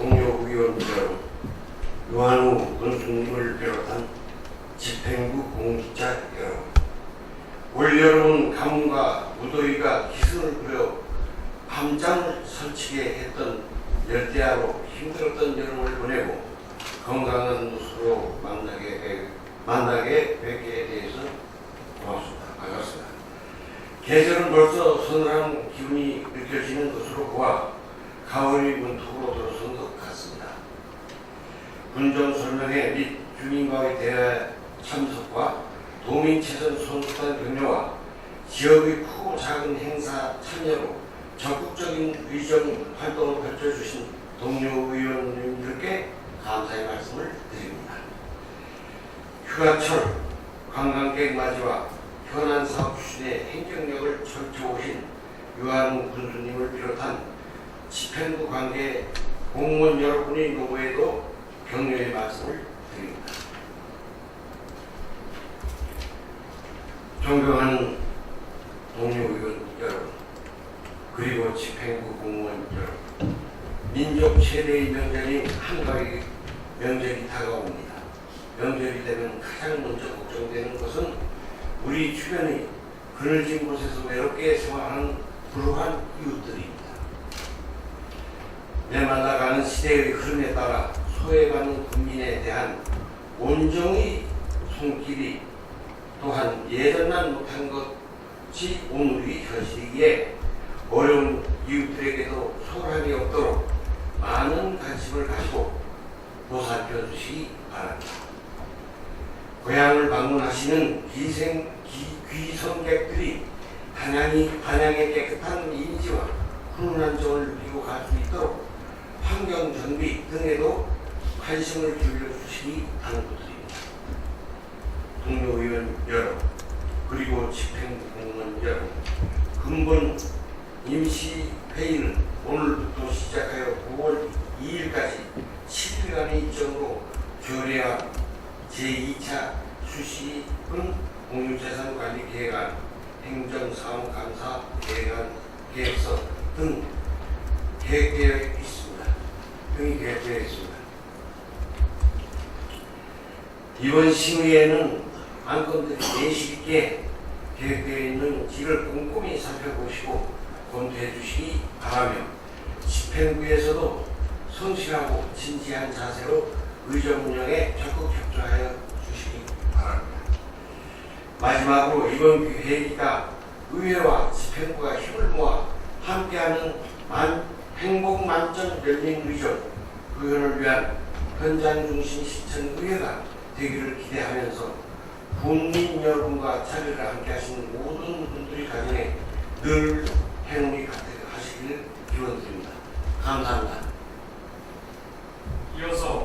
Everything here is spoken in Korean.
동료 여러분, 유한우 군수님을 비롯한 집행부 공직자 여러분, 올여름은 가뭄과 무더위가 기승을 부려 밤잠을 설치게 했던 열대야로 힘들었던 여름을 보내고 건강한 모습으로 만나게, 만나게 뵙게 돼서 고맙습니다. 반갑습니다. 계절은 벌써 서늘한 기분이 느껴지는 것으로 보아 가을이 문턱으로 들어선 것 같습니다. 군정 설명회 및 주민과의 대화 참석과 도민체전 선수단 격려와 지역의 크고 작은 행사 참여로 적극적인 의정 활동을 펼쳐주신 동료 의원님들께 감사의 말씀을 드립니다. 휴가철 관광객 맞이와 현안 사업 추진에 행정력을 펼쳐오신 유한우 군수님을 비롯한 집행부 관계 공무원 여러분의 노고에도 격려의 말씀을 드립니다. 존경하는 동료 의원 여러분, 그리고 집행부 공무원 여러분, 민족 최대의 명절인 한가위 명절이 다가옵니다. 명절이 되면 가장 먼저 걱정되는 것은 우리 주변의 그늘진 곳에서 외롭게 생활하는 불우한 이웃들입니다. 내만나가는 시대의 흐름에 따라 소외받는 국민에 대한 온정의 손길이 또한 예전만 못한 것이 오늘의 현실이기에 어려운 이웃들에게도 소홀함이 없도록 많은 관심을 가지고 보살펴 주시기 바랍니다. 고향을 방문하시는 기생 기, 귀성객들이 한양이 한양의 깨끗한 이미지와 훈훈한 정을 누리고 갈 수 있도록 환경 정비 등에도 관심을 기울여 주시기 당부드립니다. 동료 의원 여러분 그리고 집행 공무원 여러분 근본 임시 회의는 오늘부터 시작하여 9월 2일까지 7일간의 일정으로 조례와 제2차 수시은 공유재산관리 계획안, 행정사무감사 계획안, 계획서 등 계획되어 있습니다. 등이 계획되어 있습니다. 이번 심의에는 안건들이 내실 있게 계획되어 있는지를 꼼꼼히 살펴보시고 검토해 주시기 바라며 집행부에서도 성실하고 진지한 자세로 의정 운영에 적극 협조하여 주시기 바랍니다. 마지막으로 이번 회의가 의회와 집행부가 힘을 모아 함께하는 만, 행복 만점 열린 의정 구현을 위한 현장 중심 시청 의회가 되기를 기대하면서 국민 여러분과 자리를 함께 하시는 모든 분들이 가정에 늘 행운이 가득하시길 기원드립니다. 감사합니다. 이어서